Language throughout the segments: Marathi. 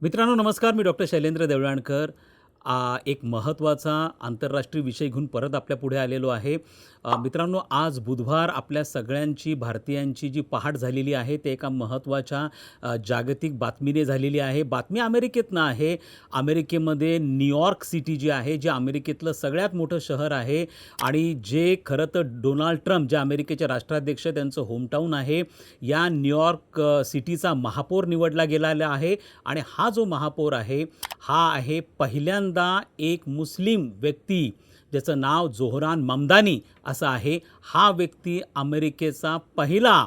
मित्रांनो नमस्कार. मी डॉक्टर शैलेंद्र देवळाणकर. आ, एक महत्त्वाचा आंतरराष्ट्रीय विषय घेऊन परत आपल्या पुढे आलेलो आहे. मित्रांनो आज बुधवार आपल्या सगळ्यांची भारतीयांची जी पहाट झालेली आहे ते एका महत्त्वाच्या जागतिक बातमीने झालेली आहे. बातमी अमेरिकेतनं आहे. अमेरिकेमध्ये न्यूयॉर्क सिटी जी आहे जे अमेरिकेतलं सगळ्यात मोठं शहर आहे आणि जे खरं तर डोनाल्ड ट्रम्प जे अमेरिकेचे राष्ट्राध्यक्ष त्यांचं होमटाऊन आहे. या न्यूयॉर्क सिटीचा महापौर निवडला गेलेला आहे आणि हा जो महापौर आहे हा आहे पहिल्यांदा एक मुस्लिम व्यक्ती ज्याचं नाव जोहरान ममदानी असं आहे. हा व्यक्ती अमेरिकेचा पहिला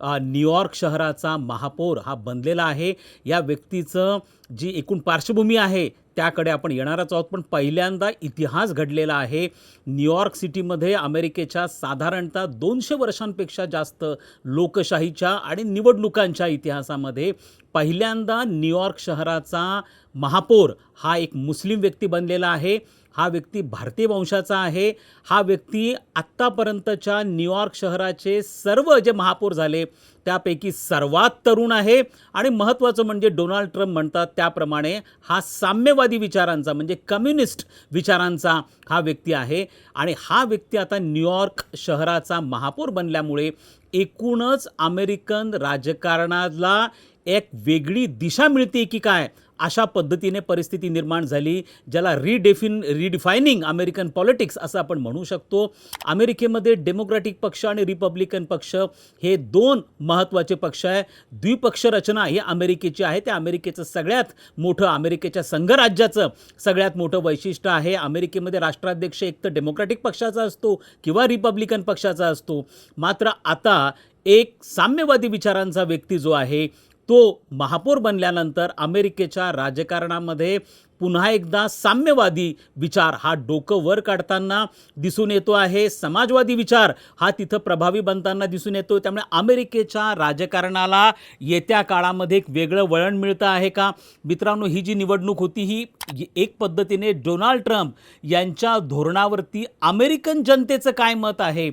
न्यूयॉर्क शहराचा महापौर हा बनलेला आहे. या व्यक्तीचं जी एकूण पार्श्वभूमी आहे त्याकडे आपण येणारच आहोत. पण पहिल्यांदा इतिहास घडलेला आहे. न्यूयॉर्क सिटीमध्ये अमेरिकेच्या साधारणतः दोनशे वर्षांपेक्षा जास्त लोकशाहीच्या आणि निवडणुकांच्या इतिहासामध्ये पहिल्यांदा न्यूयॉर्क शहराचा महापौर हा एक मुस्लिम व्यक्ती बनलेला आहे. हा व्यक्ती भारतीय वंशाचा आहे. हा व्यक्ती आत्तापर्यंतच्या न्यूयॉर्क शहराचे सर्व जे महापौर झाले त्यापैकी सर्वात तरुण आहे. आणि महत्त्वाचं म्हणजे डोनाल्ड ट्रम्प म्हणतात त्याप्रमाणे हा साम्यवादी विचारांचा म्हणजे कम्युनिस्ट विचारांचा हा व्यक्ती आहे. आणि हा व्यक्ती आता न्यूयॉर्क शहराचा महापौर बनल्यामुळे एकूणच अमेरिकन राजकारणाला एक वेगळी दिशा मिळते की काय? अशा पद्धतीने परिस्थिती निर्माण झाली ज्याला रिडेफिन रिडिफायनिंग अमेरिकन पॉलिटिक्स असं आपण म्हणू शकतो. अमेरिकेमध्ये डेमोक्रॅटिक पक्ष आणि रिपब्लिकन पक्ष हे दोन महत्त्वाचे पक्ष आहे. द्विपक्ष रचना ही अमेरिकेची आहे. त्या अमेरिकेचं सगळ्यात मोठं अमेरिकेच्या संघराज्याचं सगळ्यात मोठं वैशिष्ट्य आहे. अमेरिकेमध्ये राष्ट्राध्यक्ष एक तर डेमोक्रॅटिक पक्षाचा असतो किंवा रिपब्लिकन पक्षाचा असतो. मात्र आता एक साम्यवादी विचारांचा व्यक्ती जो आहे तो महापौर बनल्यानंतर अमेरिकेच्या राजकारणामध्ये पुन्हा एकदा साम्यवादी विचार हा डोकं वर काढताना दिसून येतो आहे. समाजवादी विचार हा तिथं प्रभावी बनताना दिसून येतो त्यामुळे अमेरिकेच्या राजकारणाला येत्या काळामध्ये एक वेगळं वळण मिळतं आहे का? मित्रांनो ही जी निवडणूक होती ही एक पद्धतीने डोनाल्ड ट्रम्प यांच्या धोरणावरती अमेरिकन जनतेचं काय मत आहे?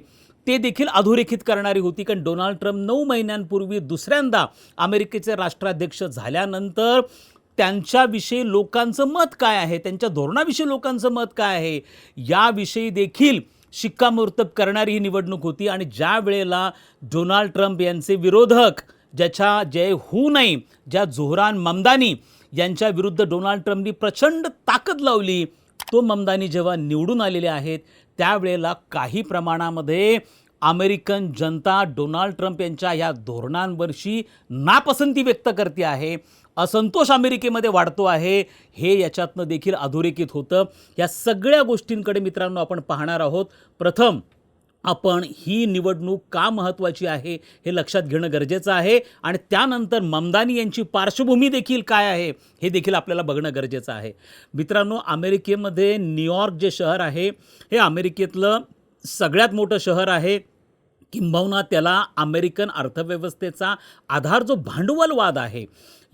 ते देखील अधोरेखित करणारी होती कारण डोनाल्ड ट्रम्प नऊ महिन्यांपूर्वी दुसऱ्यांदा अमेरिकेचे राष्ट्राध्यक्ष झाल्यानंतर त्यांच्याविषयी लोकांचं मत काय आहे त्यांच्या धोरणाविषयी लोकांचं मत काय आहे याविषयी देखील शिक्कामोर्तब करणारी ही निवडणूक होती. आणि ज्या वेळेला डोनाल्ड ट्रम्प यांचे विरोधक ज्याच्या जय होऊ नये ज्या झोहरान ममदानी यांच्या विरुद्ध डोनाल्ड ट्रम्पनी प्रचंड ताकद लावली तो ममदानी जेव्हा निवडून आलेले आहेत त्यावेळेला काही प्रमाणामध्ये अमेरिकन जनता डोनाल्ड ट्रम्प यांच्या ह्या धोरणांवरशी नापसंती व्यक्त करते आहे. असंतोष अमेरिकेमध्ये वाढतो आहे. हे याच्यातनं देखील अधोरेखित होतं. या सगळ्या गोष्टींकडे मित्रांनो आपण पाहणार आहोत. प्रथम आपण ही निवडणूक का महत्त्वाची आहे हे लक्षात घेणं गरजेचं आहे. आणि त्यानंतर ममदानी यांची पार्श्वभूमी देखील काय आहे हे देखील आपल्याला बघणं गरजेचं आहे. मित्रांनो अमेरिकेमध्ये न्यूयॉर्क जे शहर आहे हे अमेरिकेतलं सगळ्यात मोठं शहर आहे. किंबहुना त्याला अमेरिकन अर्थव्यवस्थेचा आधार जो भांडवलवाद आहे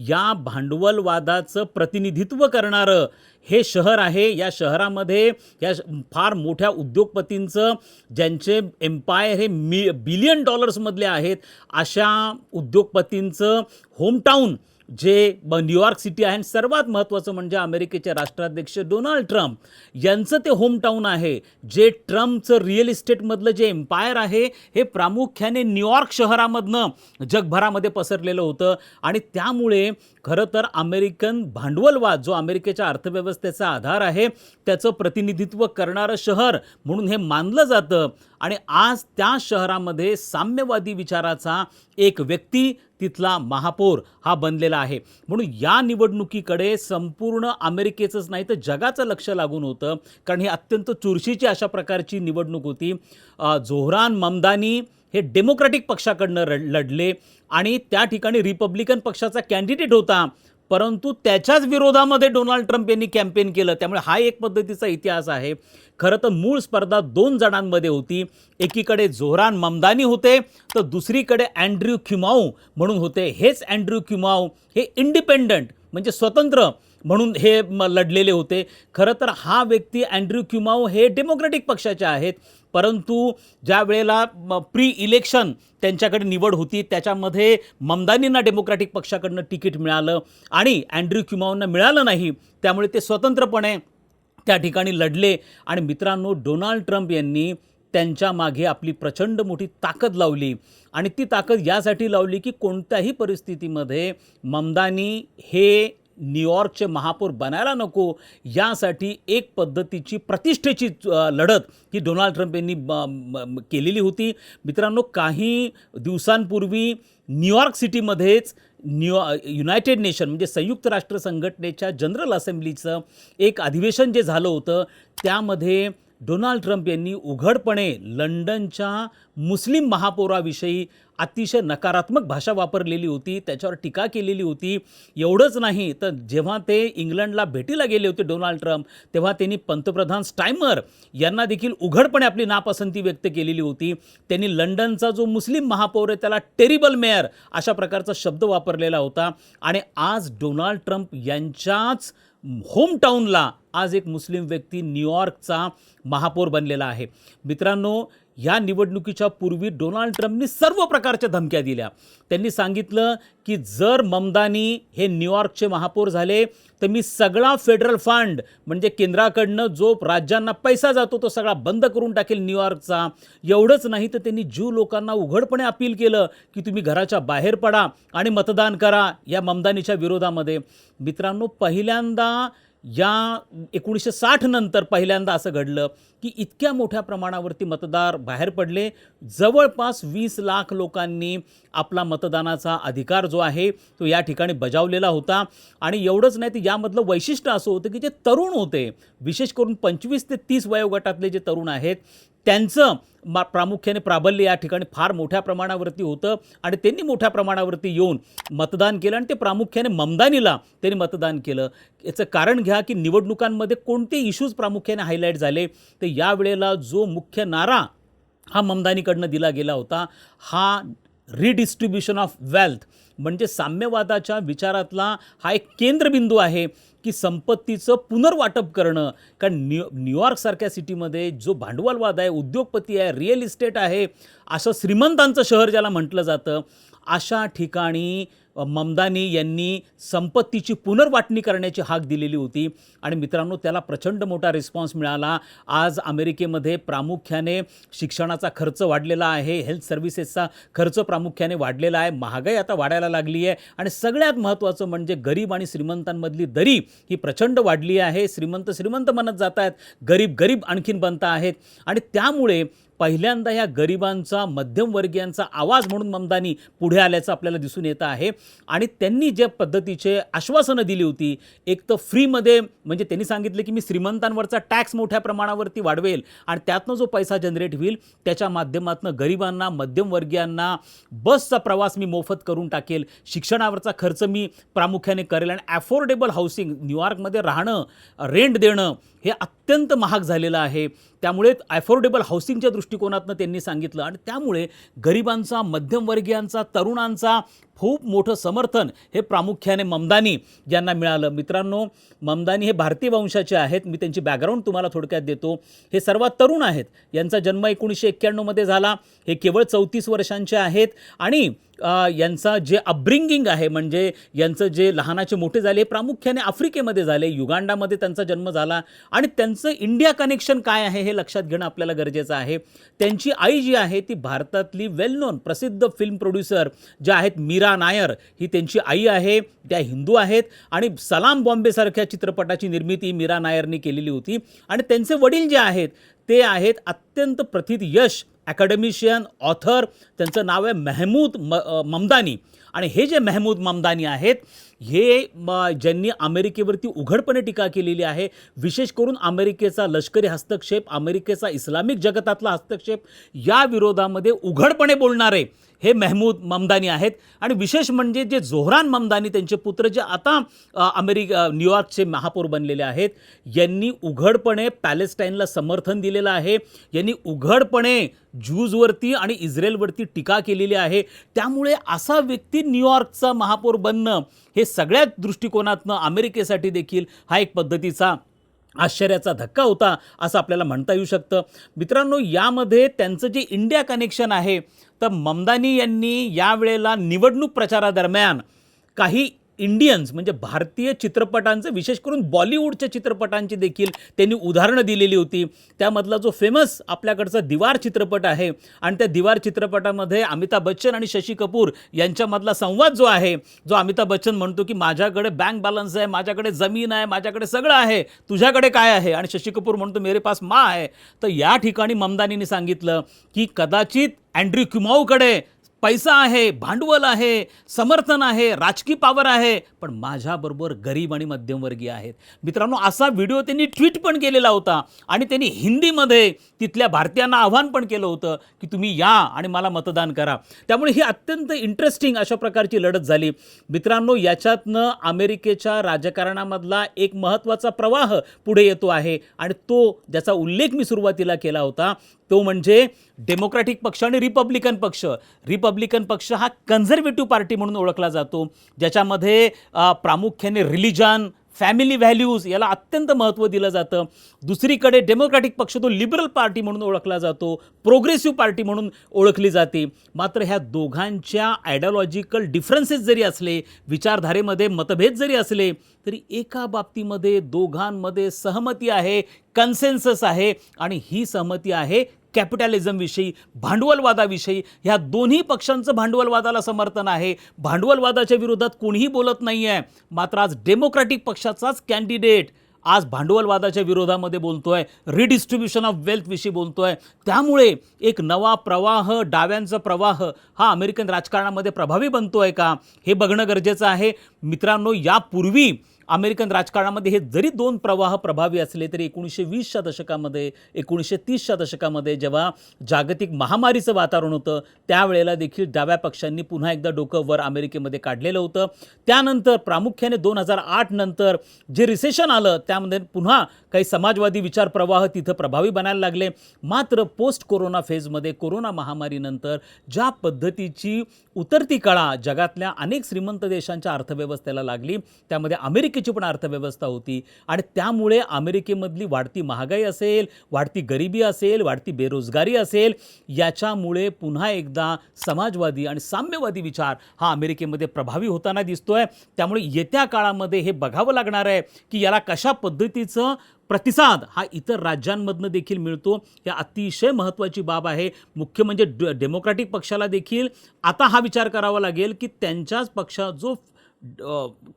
या भांडवलवादाचं प्रतिनिधित्व करणारं हे शहर आहे. या शहरामध्ये या श- फार मोठ्या उद्योगपतींचं ज्यांचे एम्पायर हे मी बिलियन डॉलर्समधले आहेत अशा उद्योगपतींचं होमटाऊन जे ब न्यूयॉर्क सिटी आहे आणि सर्वात महत्त्वाचं म्हणजे अमेरिकेचे राष्ट्राध्यक्ष डोनाल्ड ट्रम्प यांचं ते होमटाऊन आहे जे ट्रम्पचं रिअल इस्टेटमधलं जे एम्पायर आहे हे प्रामुख्याने न्यूयॉर्क शहरामधनं जगभरामध्ये पसरलेलं होतं. आणि त्यामुळे खरं तर अमेरिकन भांडवलवाद जो अमेरिकेच्या अर्थव्यवस्थेचा आधार आहे त्याचं प्रतिनिधित्व करणारं शहर म्हणून हे मानलं जातं. आणि आज त्या शहरामध्ये साम्यवादी विचाराचा एक व्यक्ती तिथला महापौर हा बनलेला आहे. म्हणून या निवडणुकीकडे संपूर्ण अमेरिकेचंच नाही तर जगाचं लक्ष लागून होतं. कारण ही अत्यंत चुरशीची अशा प्रकारची निवडणूक होती. झोहरान जोहरान ममदानी हे डेमोक्रॅटिक पक्षाकडनं लढले आणि त्या ठिकाणी रिपब्लिकन पक्षाचा कॅन्डिडेट होता. परंतु त्याच्याच विरोधामध्ये डोनाल्ड ट्रम्प यांनी कॅम्पेन केलं. त्यामुळे हा एक पद्धतीचा इतिहास आहे. खरं तर मूळ स्पर्धा दोन जणांमध्ये होती. एकीकडे झोहरान ममदानी होते तर दुसरीकडे अँड्र्यू क्युमाऊ म्हणून होते. हेच अँड्र्यू क्युमाऊ हे इंडिपेंडंट म्हणजे स्वतंत्र म्हणून हे म लढलेले होते. खरं तर हा व्यक्ती अँड्र्यू क्युमाऊ हे डेमोक्रॅटिक पक्षाचे आहेत. परंतु ज्या वेळेला प्री इलेक्शन त्यांच्याकडे निवड होती त्याच्यामध्ये ममदानींना डेमोक्रॅटिक पक्षाकडनं तिकीट मिळालं आणि अँड्र्यू क्युमाऊंना मिळालं नाही त्यामुळे ते स्वतंत्रपणे त्या ठिकाणी लढले. आणि मित्रांनो डोनाल्ड ट्रम्प यांनी त्यांच्या मागे आपली प्रचंड मोठी ताकद लावली. आणि ती ताकद यासाठी लावली की कोणत्याही परिस्थितीमध्ये ममदानी हे न्यूयॉर्कचे महापौर बनायला नको यासाठी एक पद्धतीची प्रतिष्ठेची लढत ही डोनाल्ड ट्रम्प यांनी ब- केलेली होती. मित्रांनो काही दिवसांपूर्वी न्यूयॉर्क सिटीमध्येच न्यू युनायटेड नेशन म्हणजे संयुक्त राष्ट्र संघटनेच्या जनरल असेंब्लीचं एक अधिवेशन जे झालं होतं त्यामध्ये डोनाल्ड ट्रम्प यांनी उघडपणे लंडनच्या मुस्लिम महापौराविषयी अतिशय नकारात्मक भाषा वापरलेली होती त्याच्यावर टीका केलेली होती. एवढंच नाही तर जेव्हा ते इंग्लंडला भेटीला गेले होते डोनाल्ड ट्रम्प तेव्हा त्यांनी पंतप्रधान स्टायमर यांना देखील उघडपणे आपली नापसंती व्यक्त केलेली होती. त्यांनी लंडनचा जो मुस्लिम महापौर आहे त्याला टेरिबल मेयर अशा प्रकारचा शब्द वापरलेला होता. आणि आज डोनाल्ड ट्रम्प यांच्याच होमटाऊनला आज एक मुस्लिम व्यक्ती न्यूयॉर्कचा महापौर बनलेला आहे. मित्रांनो या निवडणुकीच्या पूर्वी डोनाल्ड ट्रम्पनी सर्व प्रकारच्या धमक्या दिल्या. त्यांनी सांगितलं की जर ममदानी हे न्यूयॉर्कचे महापौर झाले तर मी सगळा फेडरल फंड म्हणजे केंद्राकडनं जो राज्यांना पैसा जातो तो सगळा बंद करून टाकेल न्यूयॉर्कचा एवढंच नाही तर त्यांनी ज्यू लोकांना उघडपणे अपील केलं की तुम्ही घराच्या बाहेर पडा आणि मतदान करा या ममदानीच्या विरोधामध्ये. मित्रांनो पहिल्यांदा या एकोणीसशे साठ नंतर पहिल्यांदा असं घडलं की इतक्या मोठ्या प्रमाणावरती मतदार बाहेर पडले. जवळपास वीस लाख लोकांनी आपला मतदानाचा अधिकार जो आहे तो या ठिकाणी बजावलेला होता. आणि एवढंच नाही तर यामधलं वैशिष्ट्य असं होतं की जे तरुण होते विशेष करून पंचवीस ते तीस वयोगटातले जे तरुण आहेत त्यांचं मा प्रामुख्याने प्राबल्य या ठिकाणी फार मोठ्या प्रमाणावरती होतं आणि त्यांनी मोठ्या प्रमाणावरती येऊन मतदान केलं आणि ते प्रामुख्याने ममदानीला त्यांनी मतदान केलं. याचं कारण घ्या की निवडणुकांमध्ये कोणते इश्यूज प्रामुख्याने हायलाईट झाले तर यावेळेला जो मुख्य नारा हा ममदानीकडनं दिला गेला होता हा रिडिस्ट्रीब्युशन ऑफ वेल्थ म्हणजे साम्यवादाच्या विचारातला हा एक केंद्रबिंदू आहे की संपत्तीचं पुनर्वाटप करणं. कारण न्यू न्यूयॉर्कसारख्या सिटीमध्ये जो भांडवलवाद आहे उद्योगपती आहे रिअल इस्टेट आहे असं श्रीमंतांचं शहर ज्याला म्हटलं जातं अशा ठिकाणी ममदानी यांनी संपत्तीची पुनर्वाटणी करण्याची हाक दिलेली होती. आणि मित्रांनो त्याला प्रचंड मोठा रिस्पॉन्स मिळाला. आज अमेरिकेमध्ये प्रामुख्याने शिक्षणाचा खर्च वाढलेला आहे हेल्थ सर्व्हिसेसचा खर्च प्रामुख्याने वाढलेला आहे महागाई आता वाढायला लागली आहे. आणि सगळ्यात महत्त्वाचं म्हणजे गरीब आणि श्रीमंतांमधली दरी ही प्रचंड वाढली आहे. श्रीमंत श्रीमंत म्हणत जात आहेत. गरीब गरीब आणखीन बनता आहेत. आणि त्यामुळे पहिल्यांदा ह्या गरिबांचा मध्यमवर्गीयांचा आवाज म्हणून ममदानी पुढे आल्याचं आपल्याला दिसून येतं आहे. आणि त्यांनी ज्या पद्धतीचे आश्वासनं दिली होती एक तर फ्रीमध्ये म्हणजे त्यांनी सांगितलं की मी श्रीमंतांवरचा टॅक्स मोठ्या प्रमाणावरती वाढवेल आणि त्यातनं जो पैसा जनरेट होईल त्याच्या माध्यमातून गरिबांना मध्यमवर्गीयांना बसचा प्रवास मी मोफत करून टाकेल शिक्षणावरचा खर्च मी प्रामुख्याने करेल आणि ॲफोर्डेबल हाऊसिंग न्यूयॉर्कमध्ये राहणं रेंट देणं हे अत्यंत महाग झालेलं आहे. त्यामुळे अफोर्डेबल हाऊसिंगच्या दृष्टिकोनातनं त्यांनी सांगितलं. आणि त्यामुळे गरिबांचा मध्यमवर्गीयांचा तरुणांचा खूप मोठं समर्थन हे प्रामुख्याने ममदानी यांना मिळालं. मित्रांनो ममदानी हे भारतीय वंशाचे आहेत. मी त्यांची बॅकग्राऊंड तुम्हाला थोडक्यात देतो. हे सर्वात तरुण आहेत. यांचा जन्म एकोणीसशे एक्क्याण्णवमध्ये झाला. हे केवळ चौतीस वर्षांचे आहेत. आणि यांचा जे अपब्रिंगिंग आहे म्हणजे यांचं जे लहानाचे मोठे झाले हे प्रामुख्याने आफ्रिकेमध्ये झाले. युगांडामध्ये त्यांचा जन्म झाला. आणि त्यांचं इंडिया कनेक्शन काय आहे हे लक्षात घेणं आपल्याला गरजेचं आहे. त्यांची आई जी आहे ती भारतातली वेल नोन प्रसिद्ध फिल्म प्रोड्युसर ज्या आहेत मीरा नायर ही त्यांची आई आहे त्या हिंदू आहेत आणि सलाम बॉम्बेसारख्या चित्रपटाची निर्मिती मीरा नायरनी केलेली होती. आणि त्यांचे वडील जे आहेत ते आहेत अत्यंत प्रथित यश अकॅडमिशियन ऑथर. त्यांचं नाव आहे मेहमूद म ममदानी. आणि हे जे मेहमूद ममदानी आहेत हे म, ज्यांनी अमेरिकेवरती उघडपणे टीका केलेली आहे विशेष करून अमेरिकेचा लष्करी हस्तक्षेप अमेरिकेचा इस्लामिक जगतातला हस्तक्षेप या विरोधामध्ये उघडपणे बोलणारे हे मेहमूद ममदानी आहेत. आणि विशेष म्हणजे जे जोहरान ममदानी त्यांचे पुत्र जे आता अ, अमेरिका न्यूयॉर्कचे महापौर बनलेले आहेत यांनी उघडपणे पॅलेस्टाईनला समर्थन दिलेलं आहे. यांनी उघडपणे ज्यूजवरती आणि इस्रायलवरती टीका केलेली आहे. त्यामुळे असा व्यक्ती न्यूयॉर्कचा महापौर बनणं हे सगळ्याच दृष्टिकोनातनं अमेरिकेसाठी देखील हा एक पद्धतीचा आश्चर्याचा धक्का होता असं आपल्याला म्हणता येऊ शकतं. मित्रांनो यामध्ये त्यांचं जे इंडिया कनेक्शन आहे तर ममदानी यांनी यावेळेला निवडणूक प्रचारादरम्यान काही इंडियन्स म्हणजे भारतीय चित्रपटांचं विशेष करून बॉलिवूडच्या चित्रपटांची देखील त्यांनी उदाहरणं दिलेली होती. त्यामधला जो फेमस आपल्याकडचा दिवार चित्रपट आहे आणि त्या दिवार चित्रपटामध्ये अमिताभ बच्चन आणि शशी कपूर यांच्यामधला संवाद जो आहे जो अमिताभ बच्चन म्हणतो की माझ्याकडे बँक बॅलन्स आहे माझ्याकडे जमीन आहे माझ्याकडे सगळं आहे तुझ्याकडे काय आहे? आणि शशी कपूर म्हणतो मेरे पास मा आहे. तर या ठिकाणी ममदानीने सांगितलं की कदाचित अँड्री क्युमाऊकडे पैसा आहे भांडवल आहे समर्थन आहे राजकीय पॉवर आहे पण माझ्याबरोबर गरीब आणि मध्यमवर्गीय आहेत. मित्रांनो असा व्हिडिओ त्यांनी ट्विट पण केलेला होता आणि त्यांनी हिंदीमध्ये तिथल्या भारतीयांना आव्हान पण केलं होतं की तुम्ही या आणि मला मतदान करा. त्यामुळे ही अत्यंत इंटरेस्टिंग अशा प्रकारची लढत झाली. मित्रांनो याच्यातनं अमेरिकेच्या राजकारणामधला एक महत्त्वाचा प्रवाह पुढे येतो आहे आणि तो ज्याचा उल्लेख मी सुरुवातीला केला होता तो म्हणजे डेमोक्रॅटिक पक्ष आणि रिपब्लिकन पक्ष. रिपब्लिकन पक्ष हा कन्झर्वेटिव्ह पार्टी म्हणून ओळखला जातो. ज्याच्यामध्ये प्रामुख्याने रिलिजन फॅमिली व्हॅल्यूज याला अत्यंत महत्त्व दिलं जातं. दुसरीकडे डेमोक्रॅटिक पक्ष तो लिबरल पार्टी म्हणून ओळखला जातो. प्रोग्रेसिव्ह पार्टी म्हणून ओळखली जाते. मात्र ह्या दोघांच्या आयडियॉलॉजिकल डिफरन्सेस जरी असले विचारधारेमध्ये मतभेद जरी असले तरी एका बाबतीमध्ये दोघांमध्ये सहमती आहे कन्सेन्सस आहे आणि ही सहमती आहे कॅपिटॅलिझमविषयी भांडवलवादाविषयी ह्या दोन्ही पक्षांचं भांडवलवादाला समर्थन आहे. भांडवलवादाच्या विरोधात कोणीही बोलत नाही आहे मात्र आज डेमोक्रॅटिक पक्षाचाच कॅन्डिडेट आज भांडवलवादाच्या विरोधामध्ये बोलतो आहे रिडिस्ट्रीब्युशन ऑफ वेल्थविषयी बोलतो आहे त्यामुळे एक नवा प्रवाह डाव्यांचा प्रवाह हा अमेरिकन राजकारणामध्ये प्रभावी बनतो आहे का? हे बघणं गरजेचं आहे. मित्रांनो यापूर्वी अमेरिकन राजकारणामध्ये हे जरी दोन प्रवाह प्रभावी असले तरी एकोणीसशे वीसच्या दशकामध्ये एकोणीसशे तीसच्या दशकामध्ये जेव्हा जागतिक महामारीचं वातावरण होतं त्यावेळेला देखील डाव्या पक्षांनी पुन्हा एकदा डोकं वर अमेरिकेमध्ये काढलेलं होतं. त्यानंतर प्रामुख्याने दोन हजार आठ नंतर जे रिसेशन आलं त्यामध्ये पुन्हा काही समाजवादी विचार प्रवाह तिथं प्रभावी बनायला लागले. मात्र पोस्ट कोरोना फेजमध्ये कोरोना महामारीनंतर ज्या पद्धतीची उतरती कळा जगातल्या अनेक श्रीमंत देशांच्या अर्थव्यवस्थेला लागली त्यामध्ये अमेरिकेची पण अर्थव्यवस्था होती. आणि त्यामुळे अमेरिकेमधली वाढती महागाई असेल वाढती गरिबी असेल वाढती बेरोजगारी असेल याच्यामुळे पुन्हा एकदा समाजवादी आणि साम्यवादी विचार हा अमेरिकेमध्ये प्रभावी होताना दिसतोय. त्यामुळे येत्या काळामध्ये हे बघावं लागणार आहे की याला कशा पद्धतीचं प्रतिसाद हा इतर राज्यांमधनं देखील मिळतो. या अतिशय महत्त्वाची बाब आहे. मुख्य म्हणजे डेमोक्रॅटिक पक्षाला देखील आता हा विचार करावा लागेल की त्यांच्याच पक्षा जो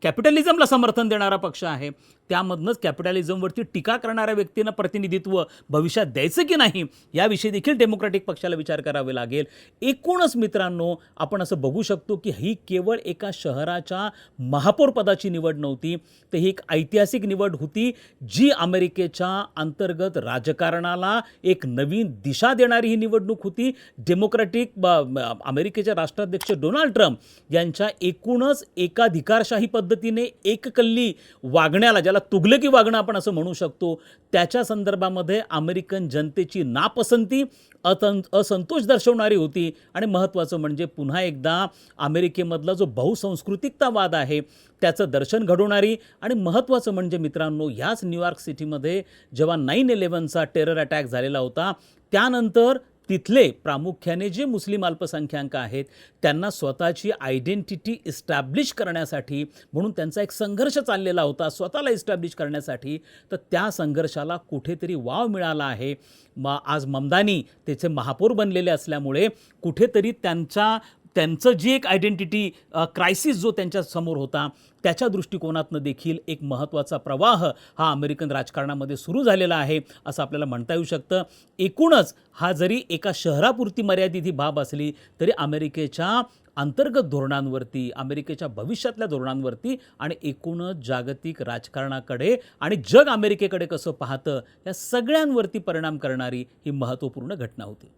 कॅपिटलिझमला समर्थन देणारा पक्ष आहे. त्यामधनंच कॅपिटलिझमवरती टीका करणाऱ्या व्यक्तींना प्रतिनिधित्व भविष्यात द्यायचं की नाही याविषयी देखील डेमोक्रॅटिक पक्षाला विचार करावे लागेल. एकूणच मित्रांनो आपण असं बघू शकतो की ही केवळ एका शहराच्या महापौरपदाची निवड नव्हती तर ही एक ऐतिहासिक निवड होती जी अमेरिकेच्या अंतर्गत राजकारणाला एक नवीन दिशा देणारी ही निवडणूक होती. डेमोक्रॅटिक ब- अमेरिकेचे राष्ट्राध्यक्ष डोनाल्ड ट्रम्प यांच्या एकूणच एका अधिकारशाही पद्धतीने एककल्ली वागण्याला ज्याला तुगलकी वागणं आपण असं म्हणू शकतो त्याच्या संदर्भामध्ये अमेरिकन जनतेची नापसंती अतं असंतोष दर्शवणारी होती. आणि महत्त्वाचं म्हणजे पुन्हा एकदा अमेरिकेमधला जो बहुसंस्कृतिकतावाद आहे त्याचं दर्शन घडवणारी आणि महत्त्वाचं म्हणजे मित्रांनो ह्याच न्यूयॉर्क सिटीमध्ये जेव्हा नाईन इलेव्हनचा टेरर अटॅक झालेला होता त्यानंतर तिथले प्रामुख्याने जे मुस्लिम अल्पसंख्याक आहेत त्यांना स्वतःची आयडेंटिटी इस्टॅब्लिश करण्यासाठी म्हणून त्यांचा एक संघर्ष चाललेला होता स्वतःला इस्टॅब्लिश करण्यासाठी तर त्या संघर्षाला कुठेतरी वाव मिळाला आहे. म आज ममदानी त्याचे महापौर बनलेले असल्यामुळे कुठेतरी त्यांच्या त्यांचं जी एक आयडेंटिटी क्रायसिस जो त्यांच्यासमोर होता त्याच्या दृष्टिकोनातनं देखील एक महत्त्वाचा प्रवाह हा अमेरिकन राजकारणामध्ये सुरू झालेला आहे असं आपल्याला म्हणता येऊ शकतं. एकूणच हा जरी एका शहरापुरती मर्यादित ही बाब असली तरी अमेरिकेच्या अंतर्गत धोरणांवरती अमेरिकेच्या भविष्यातल्या धोरणांवरती आणि एकूणच जागतिक राजकारणाकडे आणि जग अमेरिकेकडे कसं पाहतं या सगळ्यांवरती परिणाम करणारी ही महत्त्वपूर्ण घटना होती.